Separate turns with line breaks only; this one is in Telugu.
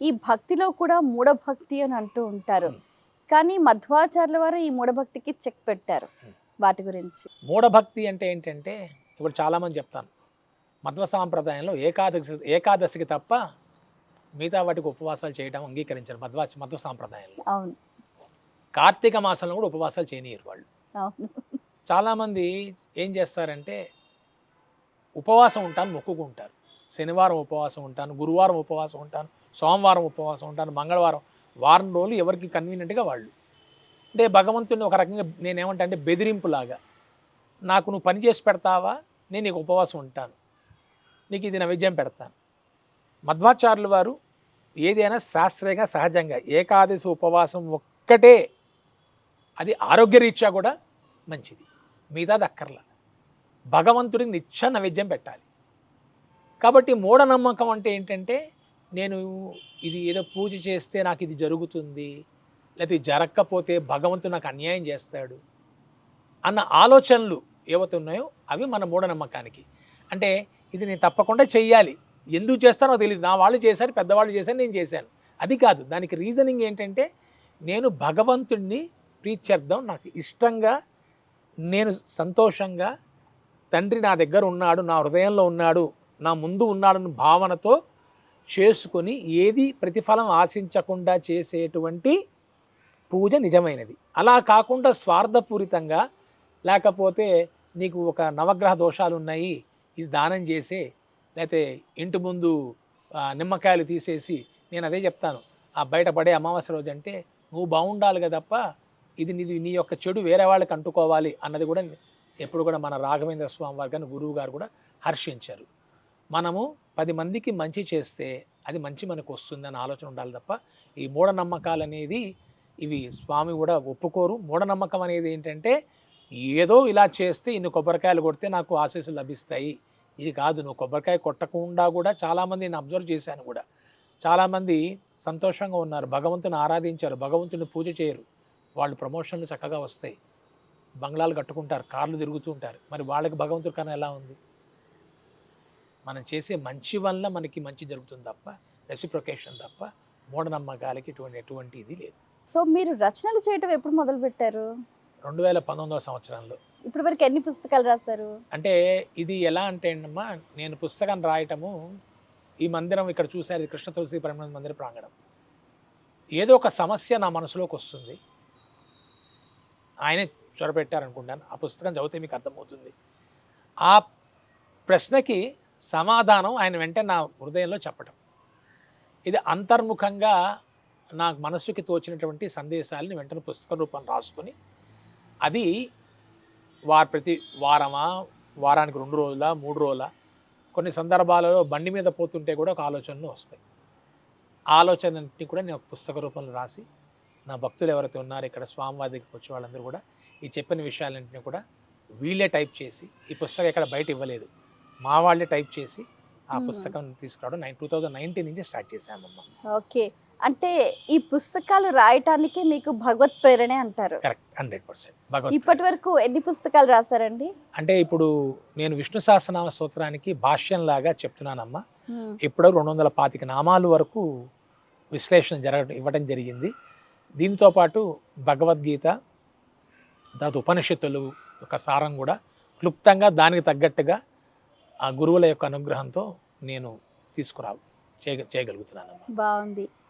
ఈ భక్తిలో కూడా మూఢభక్తి అని అంటూ ఉంటారు. కానీ మధ్వాచార్యుల వారు ఈ మూఢభక్తికి చెక్ పెట్టారు. వాటి గురించి.
మూఢభక్తి అంటే ఏంటంటే ఇప్పుడు చాలామంది చెప్తాను మధ్వ సాంప్రదాయంలో ఏకాదశి ఏకాదశికి తప్ప మిగతా వాటికి ఉపవాసాలు చేయడం అంగీకరించారు మధ్వ మధ్వ సాంప్రదాయంలో.
అవును.
కార్తీక మాసంలో కూడా ఉపవాసాలు చేయనీయరు వాళ్ళు. చాలామంది ఏం చేస్తారంటే ఉపవాసం ఉంటాను మొక్కుకుంటారు. శనివారం ఉపవాసం ఉంటాను గురువారం ఉపవాసం ఉంటాను సోమవారం ఉపవాసం ఉంటాను మంగళవారం. వారం రోజులు ఎవరికి కన్వీనియంట్గా వాళ్ళు. అంటే భగవంతుని ఒక రకంగా నేనేమంటా అంటే బెదిరింపులాగా. నాకు నువ్వు పని చేసి పెడతావా? నేను నీకు ఉపవాసం ఉంటాను. నీకు ఇది నైవేద్యం పెడతాను. మధ్వాచార్యులు వారు ఏదైనా శాస్త్రీయంగా సహజంగా ఏకాదశి ఉపవాసం ఒక్కటే అది ఆరోగ్యరీత్యా కూడా మంచిది. మిగతాది అక్కర్లా. భగవంతుడికి నిత్య నైవేద్యం పెట్టాలి. కాబట్టి మూఢనమ్మకం అంటే ఏంటంటే నేను ఇది ఏదో పూజ చేస్తే నాకు ఇది జరుగుతుంది లేకపోతే జరగకపోతే భగవంతుడు నాకు అన్యాయం చేస్తాడు అన్న ఆలోచనలు ఏవైతే ఉన్నాయో అవి మన మూఢనమ్మకానికి. అంటే ఇది నేను తప్పకుండా చెయ్యాలి. ఎందుకు చేస్తానో తెలియదు నా వాళ్ళు చేశారు పెద్దవాళ్ళు చేశారు నేను చేశాను. అది కాదు. దానికి రీజనింగ్ ఏంటంటే నేను భగవంతుడిని ప్రీత్యర్థం నాకు ఇష్టంగా నేను సంతోషంగా తండ్రి నా దగ్గర ఉన్నాడు నా హృదయంలో ఉన్నాడు నా ముందు ఉన్నాడని భావనతో చేసుకొని ఏది ప్రతిఫలం ఆశించకుండా చేసేటువంటి పూజ నిజమైనది. అలా కాకుండా స్వార్థపూరితంగా లేకపోతే నీకు ఒక నవగ్రహ దోషాలు ఉన్నాయి ఇది దానం చేసే లేకపోతే ఇంటి ముందు నిమ్మకాయలు తీసేసి నేను అదే చెప్తాను. ఆ బయటపడే అమావాస్య రోజు అంటే నువ్వు బాగుండాలి కదప్ప ఇది నీది నీ యొక్క చెడు వేరే వాళ్ళకి అంటుకోవాలి అన్నది కూడా ఎప్పుడు కూడా మన రాఘవేంద్ర స్వామి వారు కానీ గురువు గారు కూడా హర్షించారు. మనము పది మందికి మంచి చేస్తే అది మంచి మనకు వస్తుందని ఆలోచన ఉండాలి తప్ప ఈ మూఢనమ్మకాలు అనేది ఇవి స్వామి కూడా ఒప్పుకోరు. మూఢనమ్మకం అనేది ఏంటంటే ఏదో ఇలా చేస్తే ఇన్ని కొబ్బరికాయలు కొడితే నాకు ఆశీస్సులు లభిస్తాయి. ఇది కాదు నువ్వు కొబ్బరికాయ కొట్టకుండా కూడా చాలామంది నేను అబ్జర్వ్ చేశాను కూడా. చాలామంది సంతోషంగా ఉన్నారు భగవంతుని ఆరాధించారు భగవంతుని పూజ చేయరు. వాళ్ళు ప్రమోషన్లు చక్కగా వస్తాయి. బంగ్లాలు కట్టుకుంటారు కార్లు తిరుగుతూ ఉంటారు. మరి వాళ్ళకి భగవంతుడి కన్నా ఎలా ఉంది? మనం చేసే మంచి వల్ల మనకి మంచి జరుగుతుంది తప్ప రెసిప్రొకేషన్ తప్ప మూఢనమ్మకాలకి ఇటువంటి ఎటువంటి ఇది లేదు.
సో మీరు రచనలు చేయటం ఎప్పుడు మొదలు పెట్టారు?
రెండు వేల పంతొమ్మిదవ సంవత్సరంలో.
ఇప్పటి వరకు ఎన్ని పుస్తకాలు రాశారు?
అంటే ఇది ఎలా అంటే అమ్మా నేను పుస్తకం రాయటము ఈ మందిరం ఇక్కడ చూశారు కృష్ణ తులసి పరమానంద మందిర ప్రాంగణం. ఏదో ఒక సమస్య నా మనసులోకి వస్తుంది. ఆయనే చొరపెట్టారనుకుంటాను ఆ పుస్తకం చదివితే మీకు అర్థమవుతుంది. ఆ ప్రశ్నకి సమాధానం ఆయన వెంట నా హృదయంలో చెప్పటం. ఇది అంతర్ముఖంగా నా మనసుకి తోచినటువంటి సందేశాలని వెంటనే పుస్తక రూపం రాసుకొని అది వారు ప్రతి వారమా వారానికి రెండు రోజుల మూడు రోజుల కొన్ని సందర్భాలలో బండి మీద పోతుంటే కూడా ఒక ఆలోచనలు వస్తాయి. ఆ కూడా నేను ఒక పుస్తక రూపంలో రాసి నా భక్తులు ఎవరైతే ఉన్నారో ఇక్కడ స్వామివారి దగ్గరికి వచ్చే వాళ్ళందరూ కూడా ఈ చెప్పిన విషయాలన్నింటినీ కూడా వీళ్ళే టైప్ చేసి ఈ పుస్తకం ఇక్కడ బయట ఇవ్వలేదు. మా వాళ్ళే టైప్ చేసి ఆ. పుస్తకం తీసుకురావడం నైన్ టూ థౌజండ్ నైన్టీన్ నుంచి స్టార్ట్ చేశామమ్మ.
ఓకే. అంటే ఈ పుస్తకాలు రాయటానికి మీకు భగవత్ ప్రేరణే అంటారు.
కరెక్ట్. Hundred percent.
ఇప్పటి వరకు ఎన్ని పుస్తకాలు రాశారండి?
అంటే ఇప్పుడు నేను విష్ణు సహస్రనామ స్తోత్రానికి భాష్యం లాగా చెప్తున్నానమ్మా. ఇప్పుడు రెండు వందల పాతిక నామాలు వరకు విశ్లేషణ జరగడం ఇవ్వడం జరిగింది. దీంతో పాటు భగవద్గీత తర్వాత ఉపనిషత్తులు యొక్క సారం కూడా క్లుప్తంగా దానికి తగ్గట్టుగా ఆ గురువుల యొక్క అనుగ్రహంతో నేను తీసుకురా చేయగలుగుతున్నాను
బాగుంది.